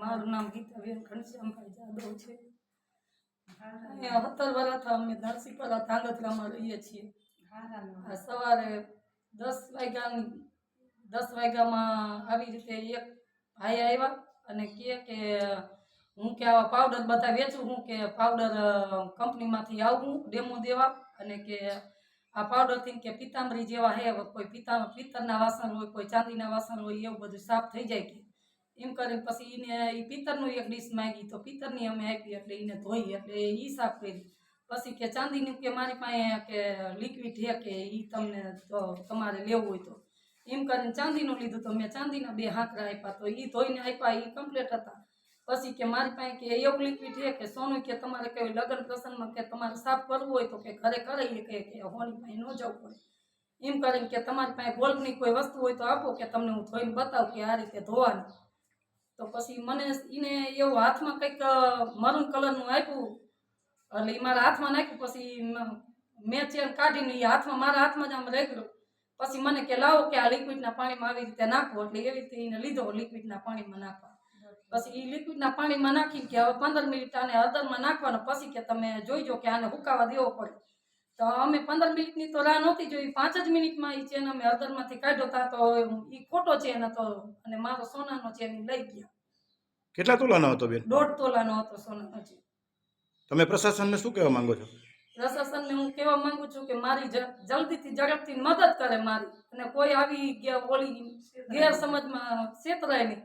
મારું નામ ગીતાબેન ઘનશ્યામભાઈ જાદવ છે. અહીંયા સત્તર વર્ષ અમે નરસિંહપરા ધાંગધ્રામાં રહીએ છીએ. સવારે દસ વાગ્યા દસ વાગ્યામાં આવી રીતે એક ભાઈ આવ્યા અને કહે કે હું કે આવા પાવડર બધા વેચું હું કે પાવડર કંપનીમાંથી આવું ડેમો દેવા અને કે આ પાવડરથી કે પિતાંબરી જેવા હે કોઈ પિતા પિત્તરના વાસણ હોય, કોઈ ચાંદીના વાસણ હોય, એવું બધું સાફ થઈ જાય કે. એમ કરીને પછી એને એ પિત્તરનું એક ડીશ માંગી તો પિત્તરની અમે આપી એટલે એને ધોઈ એટલે એ સાફ કરી. પછી કે ચાંદીનું કે મારી પાસે કે લિક્વિડ છે કે એ તમને તો તમારે લેવું હોય તો. એમ કરીને ચાંદીનું લીધું તો મેં ચાંદીના બે હાંકરા આપ્યા તો એ ધોઈને આપ્યા એ કમ્પ્લીટ હતા. પછી કે મારી પાસે કે એવું લિક્વિડ છે કે સોનું કે તમારે કઈ લગ્ન પ્રસંગમાં કે તમારે સાફ કરવું હોય તો કે ઘરે કરાવીએ કે કે હોની પાસે ન જવું પડે એમ કરીને કે તમારી પાસે ગોલ્ડની કોઈ વસ્તુ હોય તો આપો કે તમને હું ધોઈને બતાવું કે આ રીતે ધોવાનું. તો પછી મને એને એવું હાથમાં કંઈક મરૂન કલરનું આપ્યું. એટલે એ મારા હાથમાં નાખ્યું, પછી મેં ચેન કાઢીને એ હાથમાં, મારા હાથમાં જ આમ રેગડ્યું પછી મને કે, લાવો કે આ લિક્વિડના પાણીમાં આવી રીતે નાખો. એટલે એવી રીતે એને લીધો લિક્વિડના પાણીમાં નાખવા. પછી એ લિક્વિડના પાણીમાં નાખીને કે હવે પંદર મિનિટ આને હળદરમાં નાખવાનો, પછી કે તમે જોઈજો કે આને હુકાવા દેવો પડે. તો અમે પંદર મિનિટની તો રાહ નહોતી જોઈ. પાંચ જ મિનિટમાં એ ચેન અમે અદરમાંથી કાઢ્યો હતા તો એ ખોટો ચેન હતો અને મારો સોનાનો ચેન લઈ ગયા. કેટલા તોલાનો હતો બેન? દોઢ તોલાનો હતો સોનાનો ચેન. તમે પ્રશાસનને શું કહેવા માંગો છો? પ્રશાસનને હું કહેવા માંગુ છું કે મારી જલ્દીથી ઝડપથી મદદ કરે મારી. અને કોઈ આવી ગયા ઓલી ગેરસમજમાં છેતરાય નહીં.